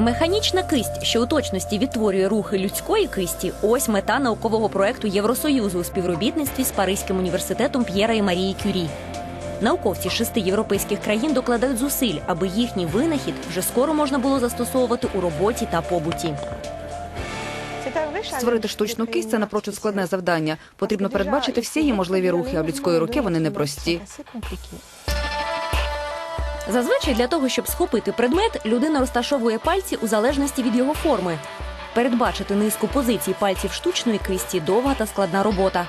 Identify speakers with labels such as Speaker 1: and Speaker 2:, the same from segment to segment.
Speaker 1: Механічна кисть, що у точності відтворює рухи людської кисті, ось мета наукового проекту Євросоюзу у співробітництві з Паризьким університетом П'єра і Марії Кюрі. Науковці шести європейських країн докладають зусиль, аби їхній винахід вже скоро можна було застосовувати у роботі та побуті.
Speaker 2: Створити штучну кисть це напрочуд складне завдання. Потрібно передбачити всі її можливі рухи, а в людської руки вони непрості.
Speaker 1: Зазвичай для того, щоб схопити предмет, людина розташовує пальці у залежності від його форми. Передбачити низку позицій пальців штучної кисті довга та складна робота.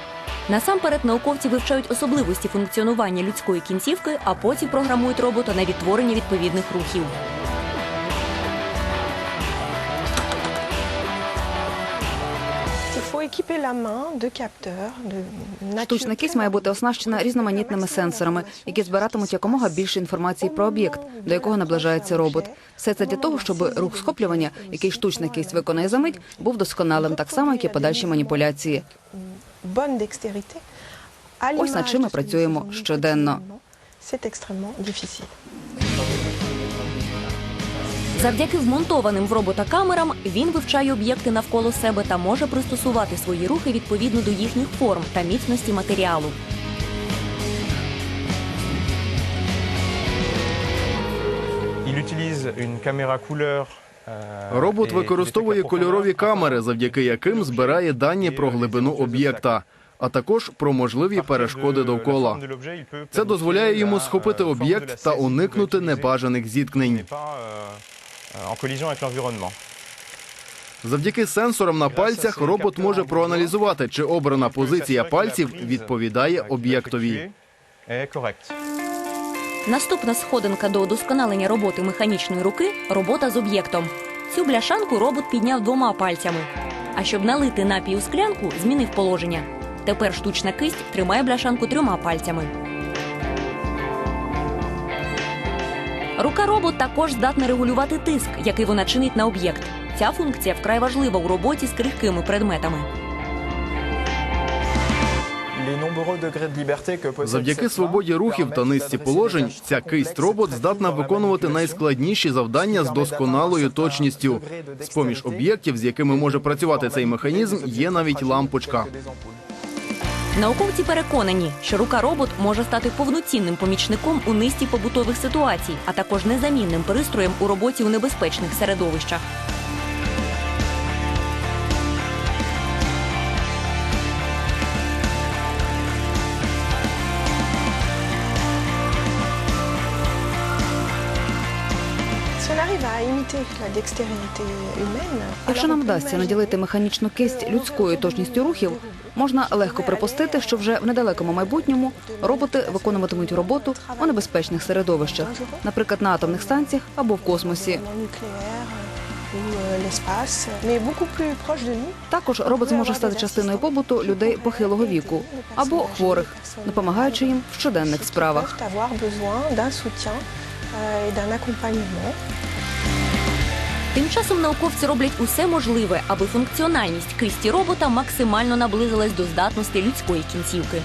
Speaker 1: Насамперед науковці вивчають особливості функціонування людської кінцівки, а потім програмують робота на відтворення відповідних рухів.
Speaker 2: Штучна кисть має бути оснащена різноманітними сенсорами, які збиратимуть якомога більше інформації про об'єкт, до якого наближається робот. Все це для того, щоб рух схоплювання, який штучна кисть виконує за мить, був досконалим, так само, як і подальші маніпуляції.
Speaker 3: Ось над чим ми працюємо щоденно.
Speaker 1: Завдяки вмонтованим в робота камерам він вивчає об'єкти навколо себе та може пристосувати свої рухи відповідно до їхніх форм та міцності матеріалу.
Speaker 4: Euh,
Speaker 5: Робот використовує кольорові камери, завдяки яким збирає дані про глибину об'єкта, а також про можливі перешкоди довкола. Це дозволяє йому схопити об'єкт та уникнути небажаних зіткнень.
Speaker 4: Euh, en collision avec l'environnement.
Speaker 5: Завдяки сенсорам на пальцях робот може проаналізувати, чи обрана позиція пальців відповідає об'єктові.
Speaker 4: Est.
Speaker 1: Наступна сходинка до удосконалення роботи механічної руки робота з об'єктом. Цю бляшанку робот підняв двома пальцями. А щоб налити напій у склянку, змінив положення. Тепер штучна кисть тримає бляшанку трьома пальцями. Рука робот також здатна регулювати тиск, який вона чинить на об'єкт. Ця функція вкрай важлива у роботі з крихкими предметами.
Speaker 5: Завдяки свободі рухів та низці положень, ця кисть робот здатна виконувати найскладніші завдання з досконалою точністю. З поміж об'єктів, з якими може працювати цей механізм, є навіть лампочка.
Speaker 1: Науковці переконані, що рука робот може стати повноцінним помічником у низці побутових ситуацій, а також незамінним пристроєм у роботі у небезпечних середовищах.
Speaker 2: Якщо нам вдасться наділити механічну кисть людською точністю рухів, можна легко припустити, що вже в недалекому майбутньому роботи виконуватимуть роботу у небезпечних середовищах, наприклад, на атомних станціях або в космосі. Також робот зможе стати частиною побуту людей похилого віку або хворих, допомагаючи їм в щоденних справах.
Speaker 1: Тим часом науковці роблять усе можливе, аби функціональність кисті робота максимально наблизилась до здатності людської кінцівки.